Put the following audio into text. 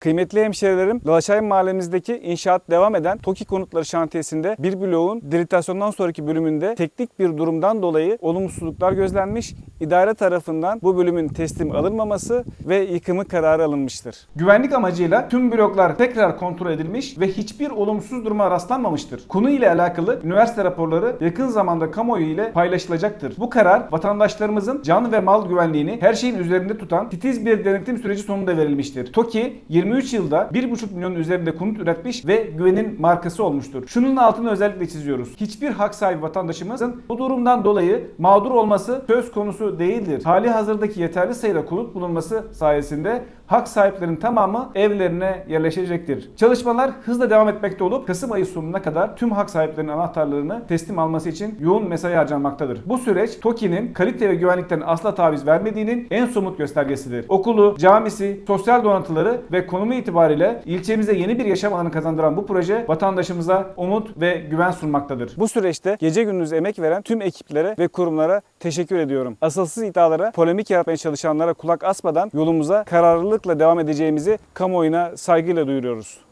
Kıymetli hemşehrilerim, Laşay mahallemizdeki inşaat devam eden TOKİ konutları şantiyesinde bir bloğun delitasyondan sonraki bölümünde teknik bir durumdan dolayı olumsuzluklar gözlenmiş. İdare tarafından bu bölümün teslim alınmaması ve yıkımı kararı alınmıştır. Güvenlik amacıyla tüm bloklar tekrar kontrol edilmiş ve hiçbir olumsuz duruma rastlanmamıştır. Konu ile alakalı üniversite raporları yakın zamanda kamuoyu ile paylaşılacaktır. Bu karar vatandaşlarımızın can ve mal güvenliğini her şeyin üzerinde tutan titiz bir denetim süreci sonunda verilmiştir. TOKİ 23 yılda 1,5 milyon üzerinde konut üretmiş ve güvenin markası olmuştur. Şunun altını özellikle çiziyoruz. Hiçbir hak sahibi vatandaşımızın bu durumdan dolayı mağdur olması söz konusu değildir. Hali hazırdaki yeterli sayıda konut bulunması sayesinde hak sahiplerinin tamamı evlerine yerleşecektir. Çalışmalar hızla devam etmekte olup Kasım ayı sonuna kadar tüm hak sahiplerinin anahtarlarını teslim alması için yoğun mesai harcanmaktadır. Bu süreç TOKİ'nin kalite ve güvenlikten asla taviz vermediğinin en somut göstergesidir. Okulu, camisi, sosyal donatıları ve konumu itibariyle ilçemize yeni bir yaşam alanı kazandıran bu proje vatandaşımıza umut ve güven sunmaktadır. Bu süreçte gece gündüz emek veren tüm ekiplere ve kurumlara teşekkür ediyorum. Asılsız iddialara, polemik yaratmaya çalışanlara kulak asmadan yolumuza kararlılıkla devam edeceğimizi kamuoyuna saygıyla duyuruyoruz.